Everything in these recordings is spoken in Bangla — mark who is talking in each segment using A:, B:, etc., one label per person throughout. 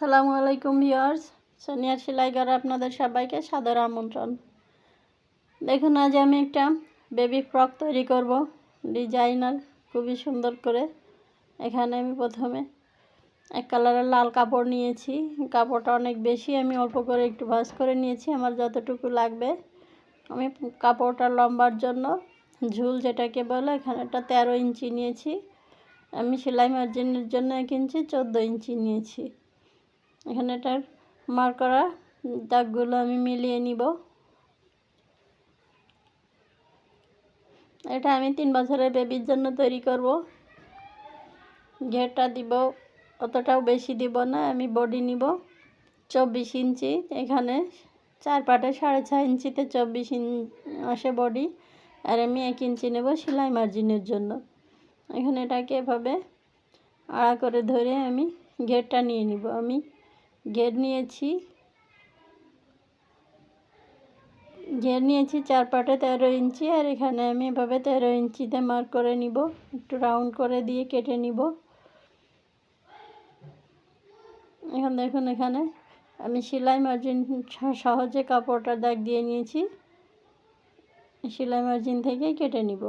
A: আসসালামু আলাইকুম ভিউয়ার্স। সোনিয়ার সেলাই ঘরে আপনাদের সবাইকে সাদর আমন্ত্রণ। দেখুন, আজ আমি একটা বেবি ফ্রক তৈরি করব। ডিজাইনার, খুবই সুন্দর করে। এখানে আমি প্রথমে এক কালারের লাল কাপড় নিয়েছি। কাপড়টা অনেক বেশি, আমি অল্প করে একটু ভাজ করে নিয়েছি, আমার যতটুকু লাগবে। আমি কাপড়টা লম্বার জন্য ঝুল যেটাকে বলে, এখানে একটা তেরো ইঞ্চি নিয়েছি। আমি সেলাই মার্জিনের জন্য এক ইঞ্চি, চোদ্দ ইঞ্চি নিয়েছি। এখানে এটার মার করা দাগগুলো আমি মিলিয়ে নিব। এটা আমি তিন বছরের বেবির জন্য তৈরি করব। ঘেরটা দিব, অতটাও বেশি দিব না, আমি বডি নিব চব্বিশ ইঞ্চি। এখানে চার পাটে সাড়ে ছয় ইঞ্চিতে চব্বিশ ইঞ্চ আসে বডি আর আমি এক ইঞ্চি নেব সেলাই মার্জিনের জন্য। এখানে এটাকে এভাবে আড়া করে ধরে আমি ঘেরটা নিয়ে নিব। আমি ঘের নিয়েছি। ঘের নিয়েছি চার পাটে তেরো ইঞ্চি, আর এখানে আমি এভাবে তেরো ইঞ্চিতে মার্ক করে নিব। একটু রাউন্ড করে দিয়ে কেটে নিব। এখন দেখুন এখানে আমি সেলাই মার্জিন সহজে কাপড়টা দাগ দিয়ে নিয়েছি। সেলাই মার্জিন থেকে কেটে নিব।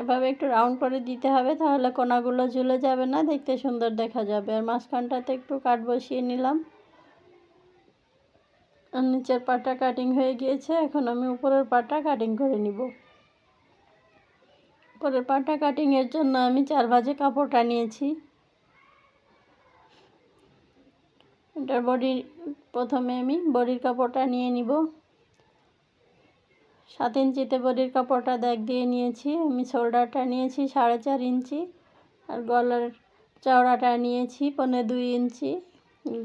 A: এভাবে একটু রাউন্ড করে দিতে হবে, তাহলে কোনাগুলো ঝুলে যাবে না, দেখতে সুন্দর দেখা যাবে। আর মাঝখানটাতে একটু কাট বসিয়ে নিলাম। আর নিচের পাটা কাটিং হয়ে গিয়েছে, এখন আমি উপরের পাটা কাটিং করে নিব। উপরের পাটা কাটিংয়ের জন্য আমি চার ভাজে কাপড়টা নিয়েছি এটার বডি প্রথমে আমি বডির কাপড়টা নিয়ে নিব। সাত ইঞ্চিতে বডির কাপড়টা দেখ দিয়ে নিয়েছি। আমি শোল্ডারটা নিয়েছি সাড়ে চার ইঞ্চি আর গলার চওড়াটা নিয়েছি পনেরো দুই ইঞ্চি।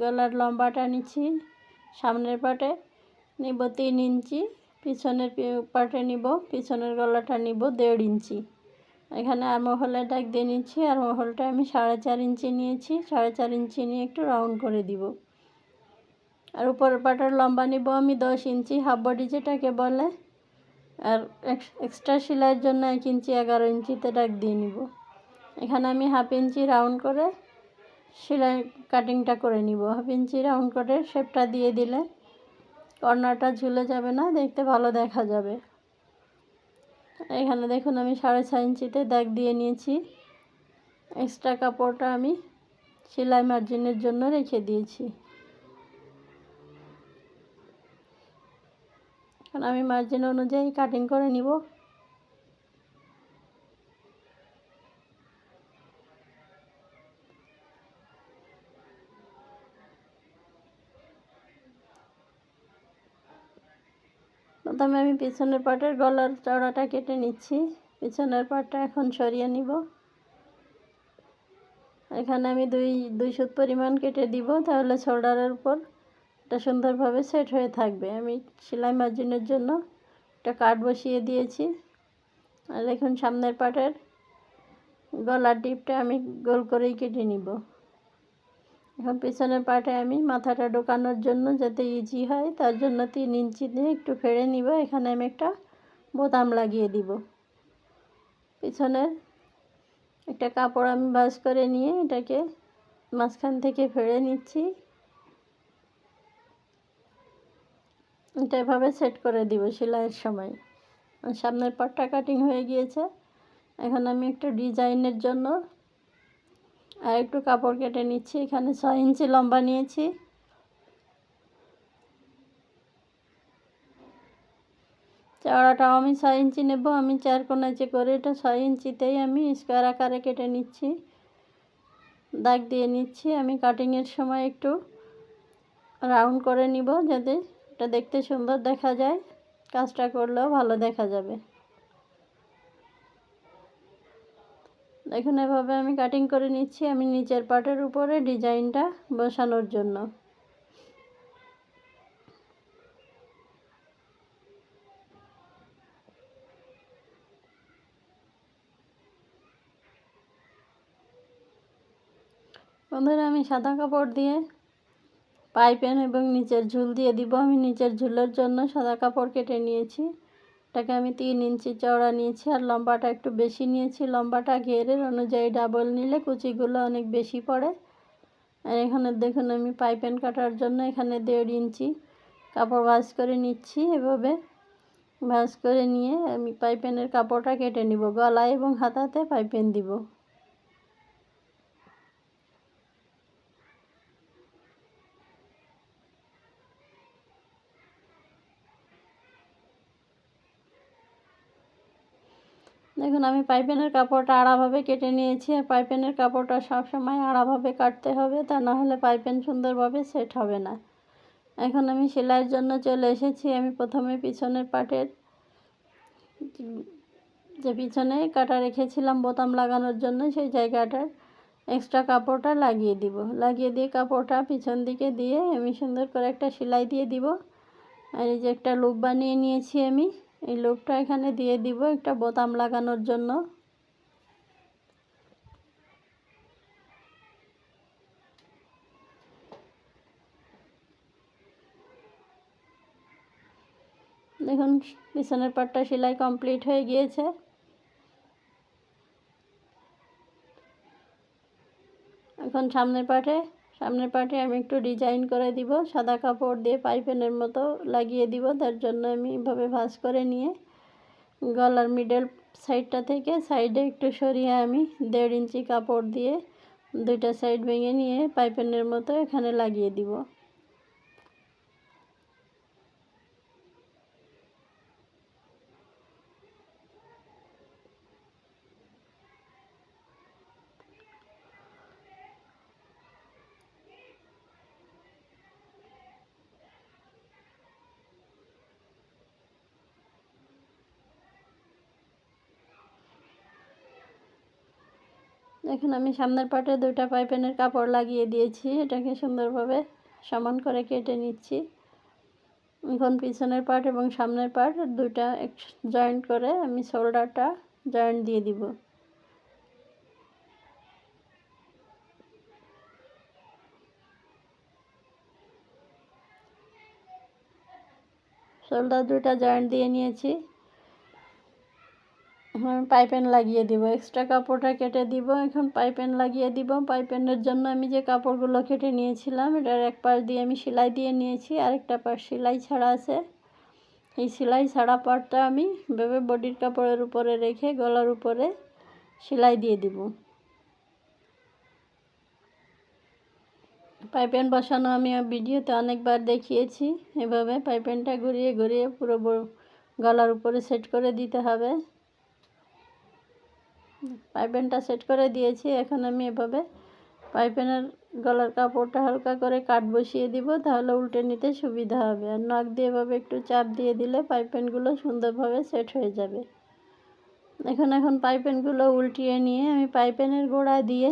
A: গলার লম্বাটা নিচ্ছি সামনের পাটে, নিব তিন ইঞ্চি। পিছনের পাটে নিব, পিছনের গলাটা নিব দেড় ইঞ্চি। এখানে আর মহলের ডাক দিয়ে নিচ্ছি। আর মহলটা আমি সাড়ে চার ইঞ্চি নিয়েছি। সাড়ে চার ইঞ্চি নিয়ে একটু রাউন্ড করে দিব। আর উপরের পাটার লম্বা নিব আমি দশ ইঞ্চি। হাফ বডি যেটাকে বলে আর এক্সট্রা সেলাইয়ের জন্য এক ইঞ্চি, এগারো ইঞ্চিতে ডাক দিয়ে নিব। এখানে আমি হাফ ইঞ্চি রাউন্ড করে সেলাই কাটিংটা করে নিব। হাফ ইঞ্চি রাউন্ড করে শেপটা দিয়ে দিলে কর্নারটা ঝুলে যাবে না, দেখতে ভালো দেখা যাবে। এখানে দেখুন আমি সাড়ে ছয় ইঞ্চিতে দাগ দিয়ে নিয়েছি। এক্সট্রা কাপড়টা আমি সেলাই মার্জিনের জন্য রেখে দিয়েছি। এখন আমি মার্জিন অনুযায়ী কাটিং করে নিব। প্রথমে আমি পিছনের পাটের গলার চড়াটা কেটে নিচ্ছি। পিছনের পাটটা এখন সরিয়ে নিব। এখানে আমি দুই দুই সুত পরিমাণ কেটে দিব তাহলে শোল্ডারের উপর। এটা সুন্দরভাবে সেট হয়ে থাকবে। আমি সেলাই মার্জিনের জন্য একটা কাঠ বসিয়ে দিয়েছি। আর এখন সামনের পাটের গলার ডিপটা আমি গোল করেই কেটে নিব। এখন পিছনের পাটে আমি মাথাটা ঢোকানোর জন্য যাতে ইজি হয়, তার জন্য তিন ইঞ্চি দিয়ে একটু ফেড়ে নিব। এখানে আমি একটা বোতাম লাগিয়ে দিব। পিছনের একটা কাপড় আমি বাস করে নিয়ে এটাকে মাঝখান থেকে ফেড়ে নিচ্ছি। এটা এভাবে সেট করে দিব সেলাইয়ের সময়। সামনের পাটটা কাটিং হয়ে গিয়েছে। এখন আমি একটু ডিজাইনের জন্য আর একটু কাপড় কেটে নিচ্ছি। এখানে ছয় ইঞ্চি লম্বা নিয়েছি। চওড়াটাও আমি ছয় ইঞ্চি নেব, আমি চার কোনাচে করে এটা ছয় ইঞ্চিতেই আমি স্কোয়ার আকারে কেটে নিচ্ছি। দাগ দিয়ে নিচ্ছি। আমি কাটিংয়ের সময় একটু রাউন্ড করে নিব যাতে এটা দেখতে সুন্দর দেখা যায়। কাজটা করলেও ভালো দেখা যাবে। দেখুন, এভাবে আমি কাটিং করে নিচ্ছি। আমি নিচের পাটের উপরে ডিজাইনটা বসানোর জন্য। বন্ধুরা, আমি সাদা কাপড় দিয়ে পাইপেন এবং নিচের ঝুল দিয়ে দিব। আমি নিচের ঝুলের জন্য সাদা কাপড় কেটে নিয়েছি। এটাকে আমি তিন ইঞ্চি চওড়া নিয়েছি আর লম্বাটা একটু বেশি নিয়েছি। লম্বাটা ঘেরের অনুযায়ী ডাবল নিলে কুচিগুলো অনেক বেশি পড়ে। আর এখানে দেখুন, আমি পাইপেন কাটার জন্য এখানে দেড় ইঞ্চি কাপড় ভাঁজ করে নিচ্ছি এভাবে। ভাঁজ করে নিয়ে আমি পাইপেনের কাপড়টা কেটে নিব। গলায় এবং হাতাতে পাইপেন দিব। দেখুন, আমি পাইপেনের কাপড়টা আড়াভাবে কেটে নিয়েছি আর পাইপেনের কাপড়টা সবসময় আড়াভাবে কাটতে হবে, তা না হলে পাইপেন সুন্দরভাবে সেট হবে না। এখন আমি সেলাইয়ের জন্য চলে এসেছি। আমি প্রথমে পিছনের পাটের যে পিছনে কাটা রেখেছিলাম বোতাম লাগানোর জন্য, সেই জায়গাটার এক্সট্রা কাপড়টা লাগিয়ে দিব। লাগিয়ে দিয়ে কাপড়টা পিছন দিকে দিয়ে আমি সুন্দর করে একটা সেলাই দিয়ে দিব। আর এই যে একটা লুপ বানিয়ে নিয়েছি আমি। এই লুপটা এখানে দিয়ে দিব একটা বোতাম লাগানোর জন্য। দেখুন, পিছনের পাটটা সেলাই কমপ্লিট হয়ে গিয়েছে। এখন সামনের পাটে সামনের পাটে আমি একটু ডিজাইন করে দিব, সাদা কাপড় দিয়ে পাইপেনের মতো লাগিয়ে দিব, তার জন্য আমি এভাবে ভাঁজ করে নিয়ে গলার মিডল সাইডটা থেকে সাইডে একটু সরিয়ে আমি দেড় ইঞ্চি কাপড় দিয়ে দুইটা সাইড ভেঙে নিয়ে পাইপেনের মতো এখানে লাগিয়ে দিব। এখন আমি সামনের পাটে দুইটা পাইপেনের কাপড় লাগিয়ে দিয়েছি। এটাকে সুন্দরভাবে সমান করে কেটে নিচ্ছি। এখন পিছনের পার্ট এবং সামনের পার্ট দুইটা এক জয়েন্ট করে আমি শোল্ডারটা জয়েন্ট দিয়ে দিব। শোল্ডার দুইটা জয়েন্ট দিয়ে নিয়েছি। এখন পাইপেন লাগিয়ে দিব এক্সট্রা কাপড়টা কেটে দিব, এখন পাইপেন লাগিয়ে দিব। পাইপেনের জন্য আমি যে কাপড়গুলো কেটে নিয়েছিলাম, এটার এক পাশ দিয়ে আমি সেলাই দিয়ে নিয়েছি, আরেকটা পাশ সেলাই ছাড়া আছে। এই সেলাই ছাড়া পাটটা আমি ভেবে বডির কাপড়ের উপরে রেখে গলার উপরে সেলাই দিয়ে দিব। পাইপেন বসানো আমি ভিডিওতে অনেকবার দেখিয়েছি, এভাবে পাইপেনটা ঘুরিয়ে ঘুরিয়ে পুরো গলার উপরে সেট করে দিতে হবে। পাইপেনটা সেট করে দিয়েছি, এখন আমি এভাবে পাইপেনের গলার কাপড়টা হালকা করে কাট বসিয়ে দিব, তাহলে উল্টে নিতে সুবিধা হবে। আর নখ দিয়ে এভাবে একটু চাপ দিয়ে দিলে পাইপেনগুলো সুন্দরভাবে সেট হয়ে যাবে। এখন এখন পাইপেনগুলো উল্টিয়ে নিয়ে আমি পাইপেনের গোড়া দিয়ে,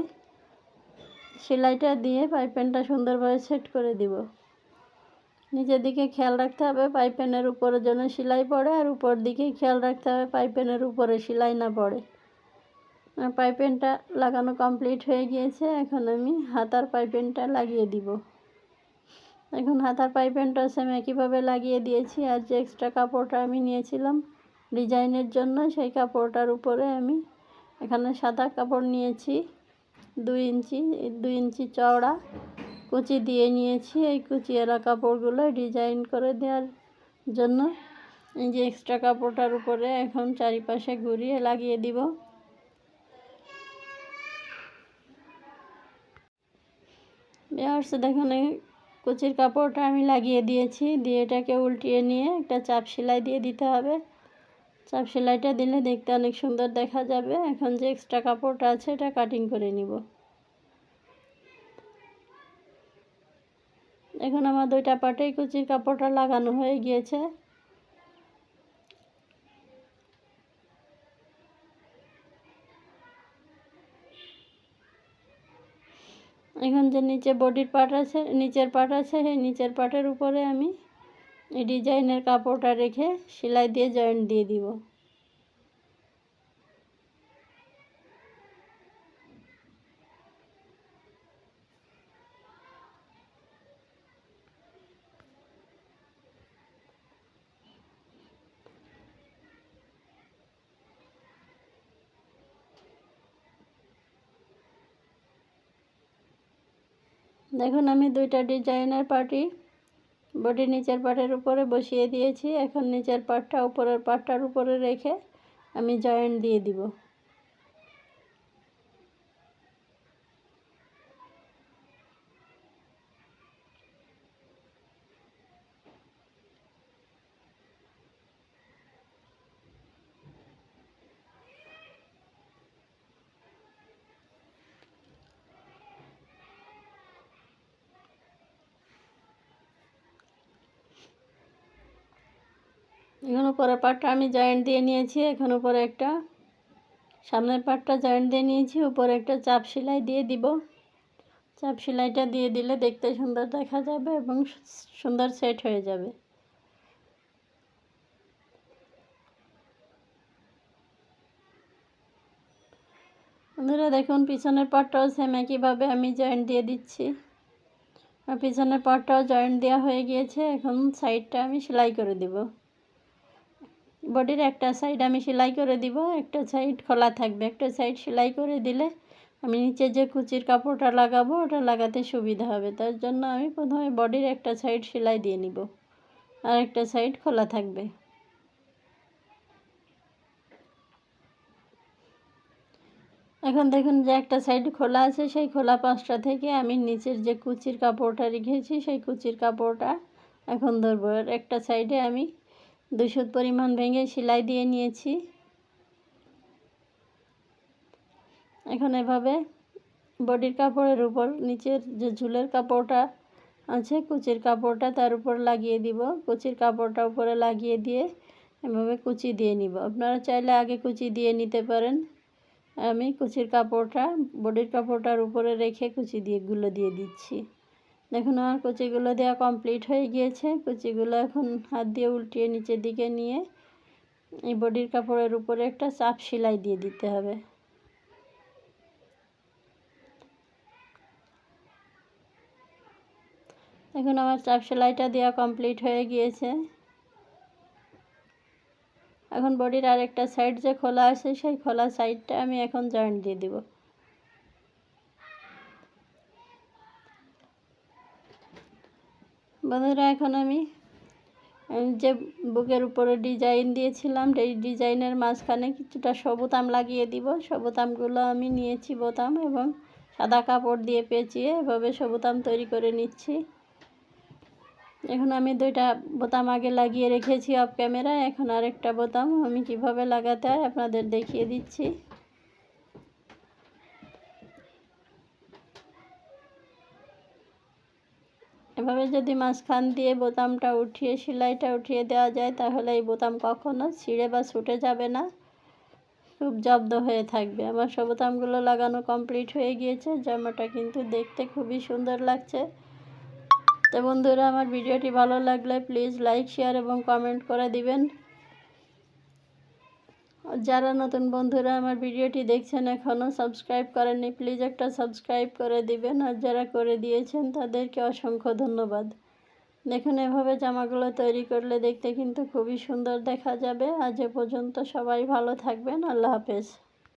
A: সেলাইটা দিয়ে পাইপেনটা সুন্দরভাবে সেট করে দিব। নিচের দিকে খেয়াল রাখতে হবে পাইপেনের উপরে যেন সেলাই পড়ে, আর উপর দিকে খেয়াল রাখতে হবে পাইপেনের উপরে সেলাই না পড়ে। পাইপেনটা লাগানো কমপ্লিট হয়ে গিয়েছে। এখন আমি হাতার পাইপেনটা লাগিয়ে দিব। এখন হাতার পাইপেনটা সেম একইভাবে লাগিয়ে দিয়েছি। আর যে এক্সট্রা কাপড়টা আমি নিয়েছিলাম ডিজাইনের জন্য, সেই কাপড়টার উপরে আমি এখানে সাদা কাপড় নিয়েছি, দুই ইঞ্চি দুই ইঞ্চি চওড়া কুচি দিয়ে নিয়েছি। এই কুচি কুচিওয়ালা কাপড়গুলো ডিজাইন করে দেওয়ার জন্য এই যে এক্সট্রা কাপড়টার উপরে এখন চারিপাশে ঘুরিয়ে লাগিয়ে দিব। বিয়ার্স দেখুন কুচির কাপড়টা আমি লাগিয়ে দিয়েছি। দিয়ে এটাকে উল্টিয়ে নিয়ে একটা চাপ সেলাই দিয়ে দিতে হবে। চাপ সেলাইটা দিলে দেখতে অনেক সুন্দর দেখা যাবে। এখন যে এক্সট্রা কাপড়টা আছে, এটা কাটিং করে নিব। এখন আমার দুইটা পাটেই কুচির কাপড়টা লাগানো হয়ে গিয়েছে। এখন যে নিচে বডির পার্ট আছে, নিচের পার্ট আছে, সেই নিচের পার্টের উপরে আমি এই ডিজাইনের কাপড়টা রেখে সেলাই দিয়ে জয়েন্ট দিয়ে দিব। দেখুন, আমি দুইটা ডিজাইনের পার্টি বডি নিচের পাটের উপরে বসিয়ে দিয়েছি। এখন নিচের পাটটা, উপরের পাটটার উপরে রেখে আমি জয়েন্ট দিয়ে দিব। এখন উপরে পাটটা আমি জয়েন্ট দিয়ে নিয়েছি, এখন উপরে একটা। সামনের পাটটা জয়েন্ট দিয়ে নিয়েছি, উপরে একটা চাপ সেলাই দিয়ে দিব। চাপ সেলাইটা দিয়ে দিলে দেখতে সুন্দর দেখা যাবে এবং সুন্দর সেট হয়ে যাবে। বন্ধুরা, দেখুন, পিছনের পাটটাও সেম একইভাবে আমি জয়েন্ট দিয়ে দিচ্ছি। আর পিছনের পাটটাও জয়েন্ট দেওয়া হয়ে গিয়েছে, এখন সাইডটা আমি সেলাই করে দেবো। বডির একটা সাইড আমি সেলাই করে দিব, একটা সাইড খোলা থাকবে। একটা সাইড সেলাই করে দিলে আমি নিচে যে কুচির কাপড়টা লাগাবো, ওটা লাগাতে সুবিধা হবে। তার জন্য আমি প্রথমে বডির একটা সাইড সেলাই দিয়ে নিব, আর একটা সাইড খোলা থাকবে। এখন দেখুন যে একটা সাইড খোলা আছে, সেই খোলা পাঁচটা থেকে আমি নিচের যে কুচির কাপড়টা রেখেছি, সেই কুচির কাপড়টা এখন ধরবো। একটা সাইডে আমি দুশো পরিমাণ ভেঙে সেলাই দিয়ে নিয়েছি। এখন এভাবে বডির কাপড়ের উপর, নিচের যে ঝুলের কাপড়টা আছে, কুচির কাপড়টা তার উপর লাগিয়ে দিব। কুচির কাপড়টা উপরে লাগিয়ে দিয়ে এভাবে কুচি দিয়ে নিব। আপনারা চাইলে আগে কুচি দিয়ে নিতে পারেন। আমি কুচির কাপড়টা, বডির কাপড়টার উপরে রেখে কুচি দিয়ে, গুলো দিয়ে দিচ্ছি। দেখুন, আমার কুচিগুলো দেওয়া কমপ্লিট হয়ে গিয়েছে। কুচিগুলো এখন হাত দিয়ে উল্টিয়ে নিচের দিকে নিয়ে এই বডির কাপড়ের উপরে একটা চাপ সেলাই দিয়ে দিতে হবে। এখন আমার চাপ সেলাইটা দেওয়া কমপ্লিট হয়ে গিয়েছে। এখন বডির আরেকটা সাইড যে খোলা আছে, সেই খোলা সাইডটা আমি এখন জয়েন্ট দিয়ে দিব। বন্ধুরা, এখন আমি যে বুকের উপরে ডিজাইন দিয়েছিলাম এই ডিজাইনের মাঝখানে কিছুটা সবুতাম লাগিয়ে দিব। সবুতামগুলো আমি নিয়েছি বোতাম এবং সাদা কাপড় দিয়ে পেঁচিয়ে এভাবে সবুতাম তৈরি করে নিচ্ছি। এখন আমি দুইটা বোতাম আগে লাগিয়ে রেখেছি অফ ক্যামেরায় এখন আরেকটা বোতাম আমি কীভাবে লাগাতে হয় আপনাদের দেখিয়ে দিচ্ছি। এভাবে যদি মাঝখান দিয়ে বোতামটা উঠিয়ে, সেলাইটা উঠিয়ে দেওয়া যায়, তাহলে এই বোতাম কখনো ছিঁড়ে বা ছুটে যাবে না। খুব জব্দ হয়ে থাকবে। আমার সব বোতামগুলো লাগানো কমপ্লিট হয়ে গিয়েছে। জামাটা কিন্তু দেখতে খুবই সুন্দর লাগছে। তো বন্ধুরা, আমার ভিডিওটি ভালো লাগলে প্লিজ লাইক, শেয়ার এবং কমেন্ট করে দিবেন। যারা নতুন বন্ধুরা আমার ভিডিওটি দেখছেন এখনও সাবস্ক্রাইব করেননি প্লিজ একটা সাবস্ক্রাইব করে দিবেন। আর যারা করে দিয়েছেন, তাদেরকে অসংখ্য ধন্যবাদ। দেখুন, এভাবে জামাগুলো তৈরি করলে দেখতে কিন্তু খুবই সুন্দর দেখা যাবে। আজ এ পর্যন্ত সবাই ভালো থাকবেন। আল্লাহ হাফেজ।